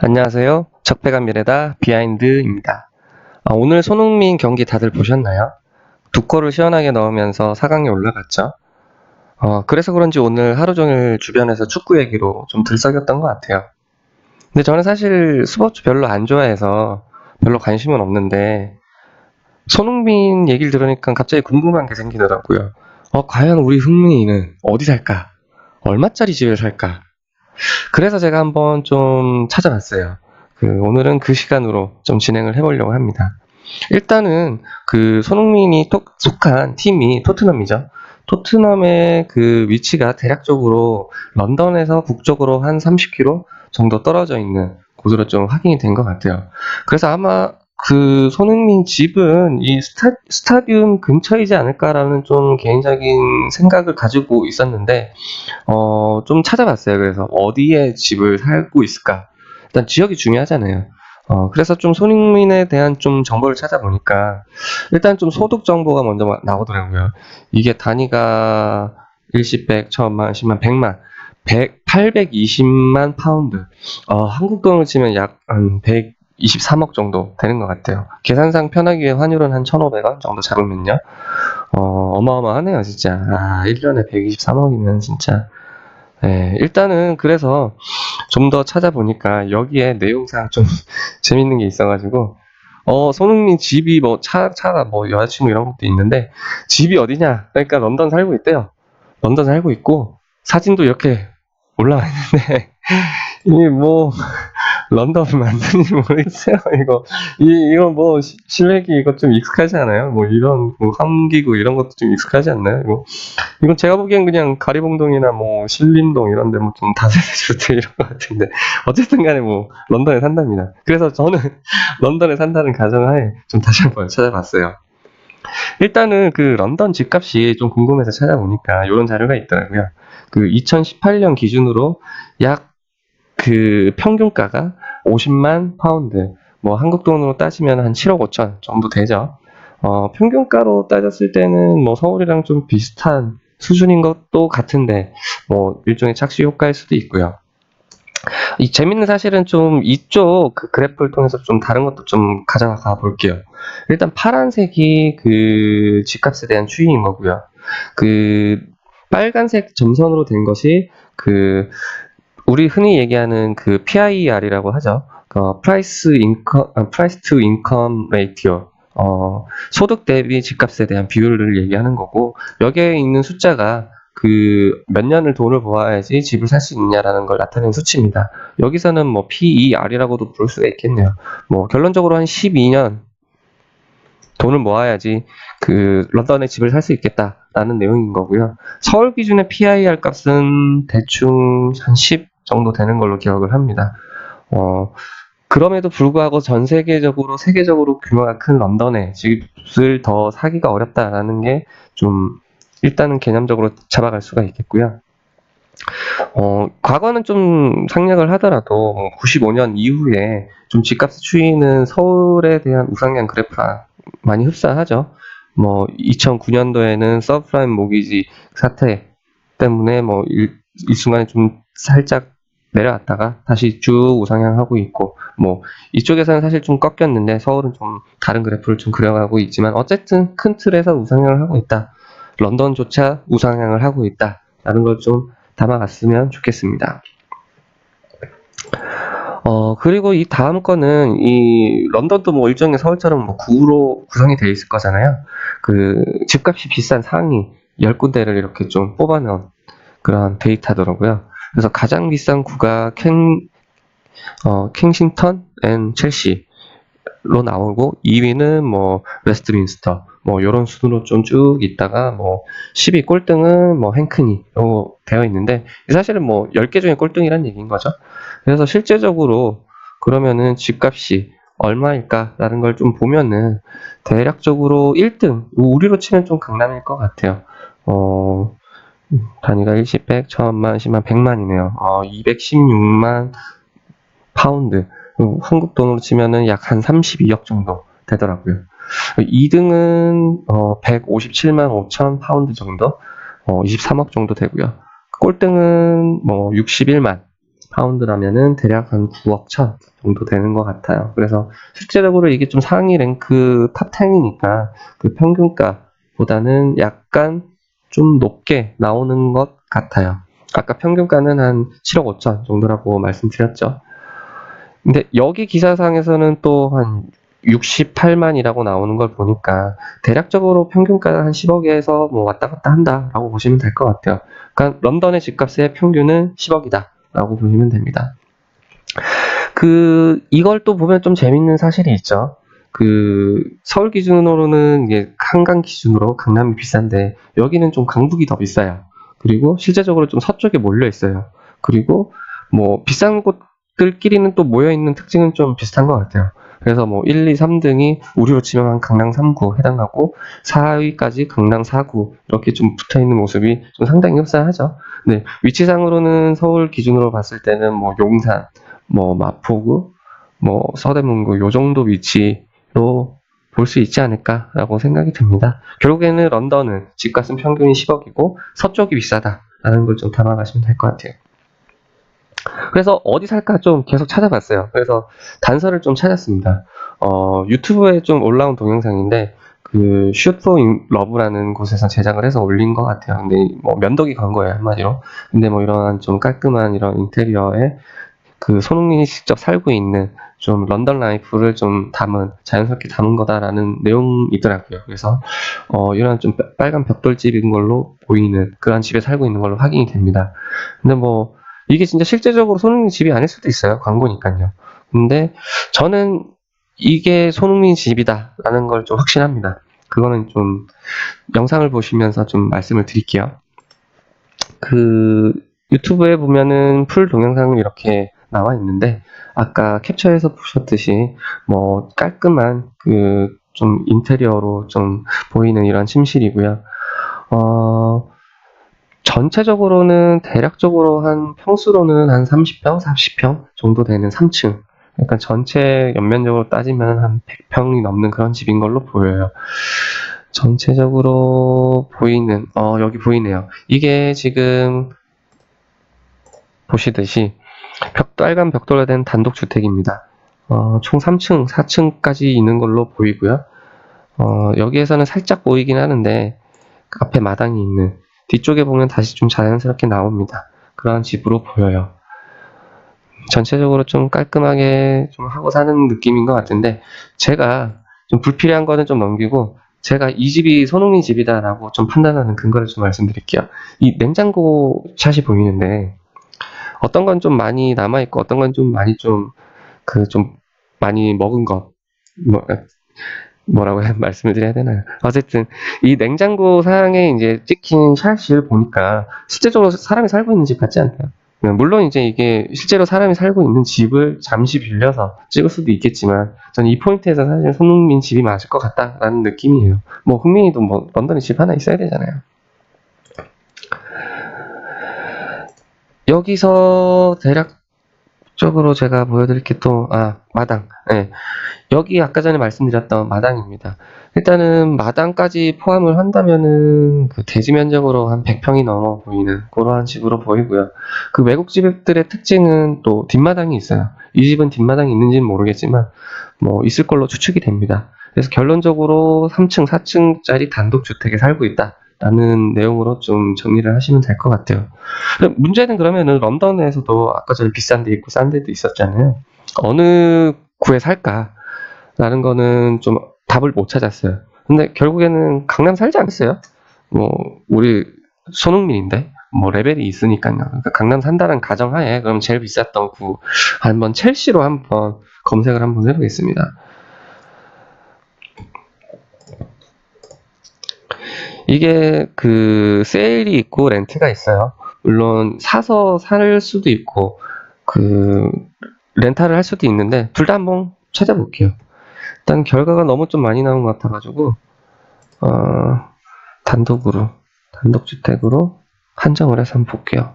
안녕하세요. 적폐감 미래다 비하인드입니다. 아, 오늘 손흥민 경기 다들 보셨나요? 두 골을 시원하게 넣으면서 4강에 올라갔죠. 어, 그래서 그런지 오늘 하루 종일 주변에서 축구 얘기로 좀 들썩였던 것 같아요. 근데 저는 사실 스포츠 별로 안 좋아해서 별로 관심은 없는데 손흥민 얘기를 들으니까 갑자기 궁금한 게 생기더라고요. 어, 과연 우리 흥민이는 어디 살까? 얼마짜리 집에 살까? 그래서 제가 한번 좀 찾아봤어요. 그 오늘은 그 시간으로 좀 진행을 해보려고 합니다. 일단은 그 손흥민이 톡- 속한 팀이 토트넘이죠. 토트넘의 그 위치가 대략적으로 런던에서 북쪽으로 한 30km 정도 떨어져 있는 곳으로 좀 확인이 된 것 같아요. 그래서 아마 그 손흥민 집은 이 스타, 스타 디움 근처이지 않을까라는 좀 개인적인 생각을 가지고 있었는데 어, 좀 찾아봤어요. 그래서 어디에 집을 살고 있을까? 일단 지역이 중요하잖아요. 어, 그래서 좀 손흥민에 대한 좀 정보를 찾아보니까 일단 좀 소득 정보가 먼저 마- 나오더라고요. 이게 단위가 일시백, 천만, 십만, 백만, 백, 820만 파운드. 어, 한국 돈으로 치면 약 한 123억 정도 되는 것 같아요. 계산상 편하기 위해 환율은 한 1,500원 정도 잡으면요. 어, 어마어마하네요, 진짜. 아, 1년에 123억이면 진짜. 예, 일단은 그래서 좀 더 찾아보니까 여기에 내용상 좀 재밌는 게 있어가지고, 어, 손흥민 집이 뭐 차, 차가 뭐 여자친구 이런 것도 있는데, 집이 어디냐? 그러니까 런던 살고 있대요. 런던 살고 있고, 사진도 이렇게 올라와 있는데, 이게 뭐, 런던을 만드는지 모르겠어요. 이거, 이, 이거 뭐, 시- 실내기 이거 좀 익숙하지 않아요? 뭐 이런, 뭐, 함기구 이런 것도 좀 익숙하지 않나요? 이거, 이건 제가 보기엔 그냥 가리봉동이나 뭐, 신림동 이런 데 뭐 좀 다세대 주택 이런 것 같은데, 어쨌든 간에 뭐, 런던에 산답니다. 그래서 저는 런던에 산다는 가정하에 좀 다시 한번 찾아봤어요. 일단은 그 런던 집값이 좀 궁금해서 찾아보니까 이런 자료가 있더라고요. 그 2018년 기준으로 약 그 평균가가 50만 파운드, 뭐 한국 돈으로 따지면 한 7억 5천 정도 되죠. 어, 평균가로 따졌을 때는 뭐 서울이랑 좀 비슷한 수준인 것도 같은데, 뭐 일종의 착시 효과일 수도 있고요. 이 재밌는 사실은 좀 이쪽 그 그래프를 통해서 좀 다른 것도 좀 가져가 볼게요. 일단 파란색이 그 집값에 대한 추이인 거고요. 그 빨간색 점선으로 된 것이 그 우리 흔히 얘기하는 그 PIR이라고 하죠. 그 price income, 아, price to income ratio. 어, 소득 대비 집값에 대한 비율을 얘기하는 거고 여기에 있는 숫자가 그 몇 년을 돈을 모아야지 집을 살 수 있느냐라는 걸 나타내는 수치입니다. 여기서는 뭐 PER이라고도 부를 수가 있겠네요. 뭐 결론적으로 한 12년 돈을 모아야지 그 런던에 집을 살 수 있겠다라는 내용인 거고요. 서울 기준의 PIR 값은 대충 한 10 정도 되는 걸로 기억을 합니다. 어, 그럼에도 불구하고 전 세계적으로 세계적으로 규모가 큰 런던에 집을 더 사기가 어렵다라는 게 좀 일단은 개념적으로 잡아갈 수가 있겠고요. 어, 과거는 좀 상략을 하더라도 95년 이후에 좀 집값 추이는 서울에 대한 우상향 그래프랑 많이 흡사하죠. 뭐 2009년도에는 서프라임 모기지 사태 때문에 뭐 일, 일순간에 좀 살짝 내려왔다가 다시 쭉 우상향하고 있고 뭐 이쪽에서는 사실 좀 꺾였는데 서울은 좀 다른 그래프를 좀 그려가고 있지만 어쨌든 큰 틀에서 우상향을 하고 있다. 런던조차 우상향을 하고 있다 라는 걸 좀 담아갔으면 좋겠습니다. 어, 그리고 이 다음 거는 이 런던도 뭐 일종의 서울처럼 뭐 구로 구성이 되어 있을 거잖아요. 그 집값이 비싼 상위 10군데를 이렇게 좀 뽑아놓은 그런 데이터더라고요. 그래서 가장 비싼 구가 켄, 어, 켄싱턴 앤 첼시로 나오고 2위는 뭐 웨스트민스터 뭐 요런 순으로 좀 쭉 있다가 뭐 10위 꼴등은 뭐 행크니 요 되어 있는데 사실은 뭐 10개 중에 꼴등이란 얘기인 거죠. 그래서 실제적으로 그러면은 집값이 얼마일까라는 걸 좀 보면은 대략적으로 1등 우리로 치면 좀 강남일 것 같아요. 어 단위가 1십 100, 1000만, 10만, 100만이네요. 어 216만 파운드 어, 한국 돈으로 치면은 약 한 32억 정도 되더라고요. 2등은 어 157만 5천 파운드 정도, 어 23억 정도 되고요. 꼴등은 뭐 61만 파운드라면은 대략 한 9억 천 정도 되는 것 같아요. 그래서 실제적으로 이게 좀 상위 랭크 탑 10이니까 그 평균가보다는 약간 좀 높게 나오는 것 같아요. 아까 평균가는 한 7억 5천 정도라고 말씀드렸죠. 근데 여기 기사상에서는 또 한 68만이라고 나오는 걸 보니까 대략적으로 평균가는 한 10억에서 뭐 왔다 갔다 한다라고 보시면 될 것 같아요. 그러니까 런던의 집값의 평균은 10억이다라고 보시면 됩니다. 그 이걸 또 보면 좀 재밌는 사실이 있죠. 그 서울 기준으로는 이게 한강 기준으로 강남이 비싼데 여기는 좀 강북이 더 비싸요. 그리고 실제적으로 좀 서쪽에 몰려 있어요. 그리고 뭐 비싼 곳들끼리는 또 모여 있는 특징은 좀 비슷한 것 같아요. 그래서 뭐 1, 2, 3등이 우리로 치면 한 강남 3구 해당하고 4위까지 강남 4구 이렇게 좀 붙어 있는 모습이 좀 상당히 흡사하죠. 네, 위치상으로는 서울 기준으로 봤을 때는 뭐 용산, 뭐 마포구, 뭐 서대문구 요 정도 위치 로볼수 있지 않을까라고 생각이 듭니다. 결국에는 런던은 집값은 평균이 10억이고 서쪽이 비싸다라는 걸 좀 담아가시면 될 것 같아요. 그래서 어디 살까 좀 계속 찾아봤어요. 그래서 단서를 좀 찾았습니다. 어, 유튜브에 좀 올라온 동영상인데 그 슈퍼 러브라는 곳에서 제작을 해서 올린 것 같아요. 근데 뭐 면도기 간 거예요 한마디로. 근데 뭐 이런 좀 깔끔한 이런 인테리어에 그 손흥민이 직접 살고 있는 좀 런던 라이프를 좀 담은 자연스럽게 담은 거다라는 내용이 있더라고요. 그래서 어, 이런 좀 빨간 벽돌집인 걸로 보이는 그런 집에 살고 있는 걸로 확인이 됩니다. 근데 뭐 이게 진짜 실제적으로 손흥민 집이 아닐 수도 있어요. 광고니까요. 근데 저는 이게 손흥민 집이다라는 걸 좀 확신합니다. 그거는 좀 영상을 보시면서 좀 말씀을 드릴게요. 그 유튜브에 보면은 풀 동영상을 이렇게 나와 있는데 아까 캡처해서 보셨듯이 뭐 깔끔한 그 좀 인테리어로 좀 보이는 이런 침실이고요. 어, 전체적으로는 대략적으로 한 평수로는 한 30평, 40평 정도 되는 3층. 그러니까 전체 연면적으로 따지면 한 100평이 넘는 그런 집인 걸로 보여요. 전체적으로 보이는, 어, 여기 보이네요. 이게 지금 보시듯이 벽, 빨간 벽돌로 된 단독주택입니다. 어, 총 3층, 4층까지 있는 걸로 보이고요. 어, 여기에서는 살짝 보이긴 하는데 앞에 마당이 있는 뒤쪽에 보면 다시 좀 자연스럽게 나옵니다. 그런 집으로 보여요. 전체적으로 좀 깔끔하게 좀 하고 사는 느낌인 것 같은데 제가 좀 불필요한 거는 좀 넘기고 제가 이 집이 손흥민 집이다라고 좀 판단하는 근거를 좀 말씀드릴게요. 이 냉장고 샷이 보이는데 어떤 건 좀 많이 남아 있고 어떤 건 좀 많이 좀 그좀 많이 먹은 거 뭐, 뭐라고 해- 말씀을 드려야 되나요? 어쨌든 이 냉장고 상에 이제 찍힌 샷을 보니까 실제적으로 사람이 살고 있는 집 같지 않나요? 물론 이제 이게 실제로 사람이 살고 있는 집을 잠시 빌려서 찍을 수도 있겠지만 저는 이 포인트에서 사실 손흥민 집이 맞을 것 같다라는 느낌이에요. 뭐 흥민이도 뭐 런던에 집 하나 있어야 되잖아요. 여기서 대략적으로 제가 보여드릴 게 또, 아, 마당. 예. 여기 아까 전에 말씀드렸던 마당입니다. 일단은 마당까지 포함을 한다면은 그 대지 면적으로 한 100평이 넘어 보이는 그러한 집으로 보이고요. 그 외국 집들의 특징은 또 뒷마당이 있어요. 이 집은 뒷마당이 있는지는 모르겠지만 뭐 있을 걸로 추측이 됩니다. 그래서 결론적으로 3층, 4층짜리 단독 주택에 살고 있다 라는 내용으로 좀 정리를 하시면 될 것 같아요. 문제는 그러면은 런던에서도 아까 전에 비싼 데 있고 싼 데도 있었잖아요. 어느 구에 살까라는 거는 좀 답을 못 찾았어요. 근데 결국에는 강남 살지 않겠어요? 뭐 우리 손흥민인데 뭐 레벨이 있으니까요. 그러니까 강남 산다는 가정하에 그럼 제일 비쌌던 구 한번 첼시로 한번 검색을 한번 해보겠습니다. 이게 그 세일이 있고 렌트가 있어요. 물론 사서 살 수도 있고 그 렌탈을 할 수도 있는데 둘 다 한번 찾아볼게요. 일단 결과가 너무 좀 많이 나온 것 같아가지고 어, 단독으로 단독주택으로 한정을 해서 한번 볼게요.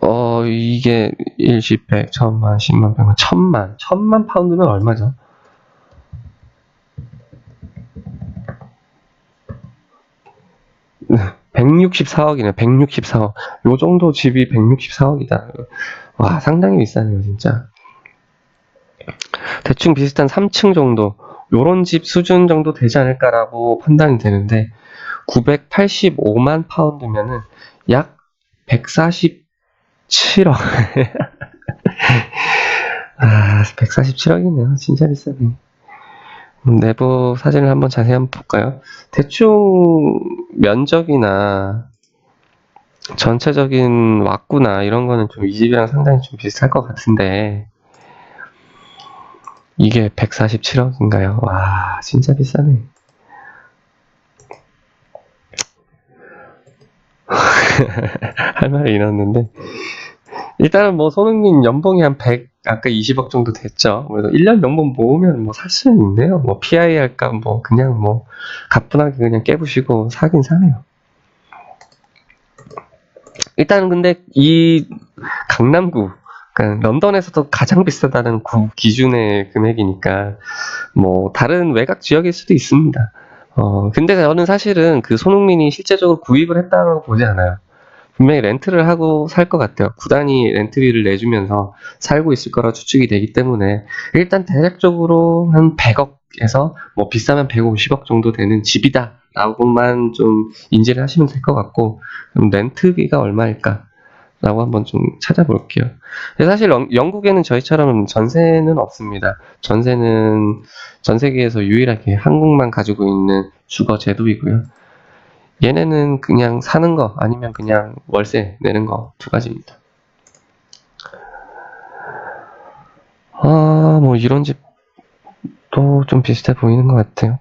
어 이게 일시백 천만 십만 백만 천만 천만 파운드면 얼마죠? 164억이네, 164억. 요 정도 집이 164억이다. 와, 상당히 비싸네요, 진짜. 대충 비슷한 3층 정도, 요런 집 수준 정도 되지 않을까라고 판단이 되는데, 985만 파운드면은 약 147억. 아, 147억이네요. 진짜 비싸네. 음, 내부 사진을 한번 자세히 한번 볼까요? 대충 면적이나 전체적인 왁구나 이런 거는 좀 이 집이랑 상당히 좀 비슷할 것 같은데 이게 147억인가요? 와 진짜 비싸네 할 말이 잃었는데 일단은 뭐 손흥민 연봉이 한 100, 아까 20억 정도 됐죠. 그래서 1년 연봉 모으면 뭐 살 수는 있네요. 뭐 PI 할까 뭐 그냥 뭐 가뿐하게 그냥 깨부시고 사긴 사네요. 일단은 근데 이 강남구 그러니까 런던에서도 가장 비싸다는 구 기준의 금액이니까 뭐 다른 외곽 지역일 수도 있습니다. 어 근데 저는 사실은 그 손흥민이 실제적으로 구입을 했다고 보지 않아요. 분명히 렌트를 하고 살 것 같아요. 구단이 렌트비를 내주면서 살고 있을 거라 추측이 되기 때문에 일단 대략적으로 한 100억에서 뭐 비싸면 150억 정도 되는 집이다. 라고만 좀 인지를 하시면 될 것 같고 렌트비가 얼마일까? 라고 한번 좀 찾아볼게요. 사실 영- 영국에는 저희처럼 전세는 없습니다. 전세는 전 세계에서 유일하게 한국만 가지고 있는 주거 제도이고요. 얘네는 그냥 사는 거 아니면 그냥 월세 내는 거 두 가지입니다. 아, 뭐 이런 집도 좀 비슷해 보이는 것 같아요.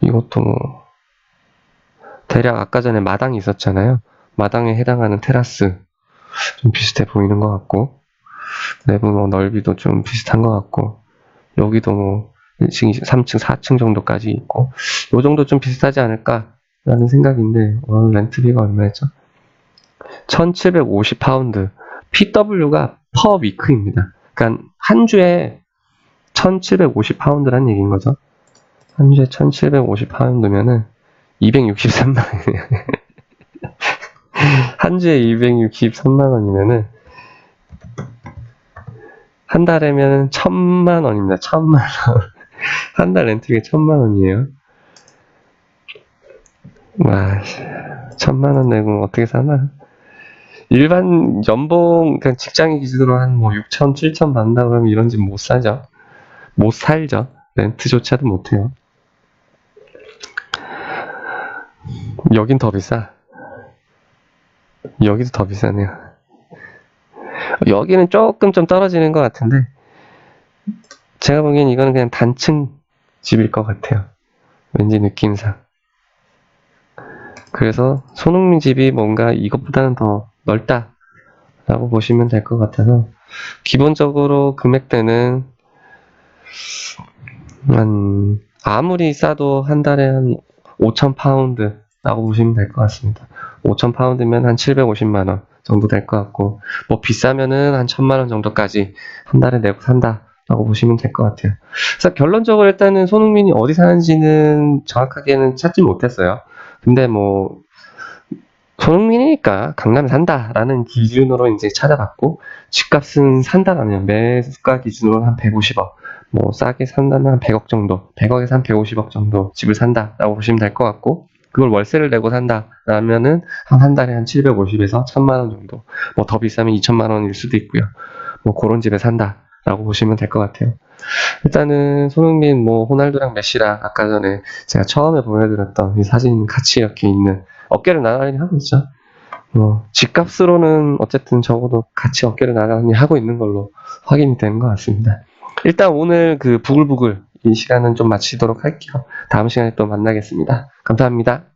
이것도 뭐 대략 아까 전에 마당이 있었잖아요. 마당에 해당하는 테라스 좀 비슷해 보이는 것 같고 내부 뭐 넓이도 좀 비슷한 것 같고 여기도 뭐 1층, 3층, 4층 정도까지 있고 요 정도 좀 비슷하지 않을까 라는 생각인데 오늘 렌트비가 얼마였죠? 1750파운드 PW가 퍼 위크입니다. 그러니까 한 주에 1750파운드란 얘기인 거죠. 한 주에 1750파운드면은 263만 원이에요. 한 주에 263만 원이면은 한 달에면 1000만 원입니다. 1000만 원. 한 달 렌트비가 1000만 원이에요. 와, 천만 원 내고 어떻게 사나? 일반 연봉, 그냥 직장인 기준으로 한 뭐 6천, 7천 받는다 그러면 이런 집 못 사죠. 못 살죠. 렌트조차도 못 해요. 여긴 더 비싸. 여기도 더 비싸네요. 여기는 조금 좀 떨어지는 것 같은데, 제가 보기엔 이거는 그냥 단층 집일 것 같아요. 왠지 느낌상. 그래서 손흥민 집이 뭔가 이것보다는 더 넓다 라고 보시면 될 것 같아서 기본적으로 금액대는 한 아무리 싸도 한 달에 한 5천 파운드 라고 보시면 될 것 같습니다. 5천 파운드면 한 750만 원 정도 될 것 같고 뭐 비싸면은 한 천만 원 정도까지 한 달에 내고 산다 라고 보시면 될 것 같아요. 그래서 결론적으로 일단은 손흥민이 어디 사는지는 정확하게는 찾지 못했어요. 근데 뭐 손흥민이니까 강남에 산다라는 기준으로 이제 찾아봤고 집값은 산다라면 매수가 기준으로 한 150억. 뭐 싸게 산다면 한 100억 정도 100억에서 한 150억 정도 집을 산다라고 보시면 될 것 같고 그걸 월세를 내고 산다라면은 한 한 달에 한 750에서 1000만 원 정도. 뭐 더 비싸면 2천만 원일 수도 있고요. 뭐 그런 집에 산다 라고 보시면 될 것 같아요 일단은 손흥민 뭐 호날두랑 메시랑 아까 전에 제가 처음에 보여드렸던 이 사진 같이 이렇게 있는 어깨를 나란히 하고 있죠. 뭐 집값으로는 어쨌든 적어도 같이 어깨를 나란히 하고 있는 걸로 확인이 되는 것 같습니다. 일단 오늘 그 부글부글 이 시간은 좀 마치도록 할게요. 다음 시간에 또 만나겠습니다. 감사합니다.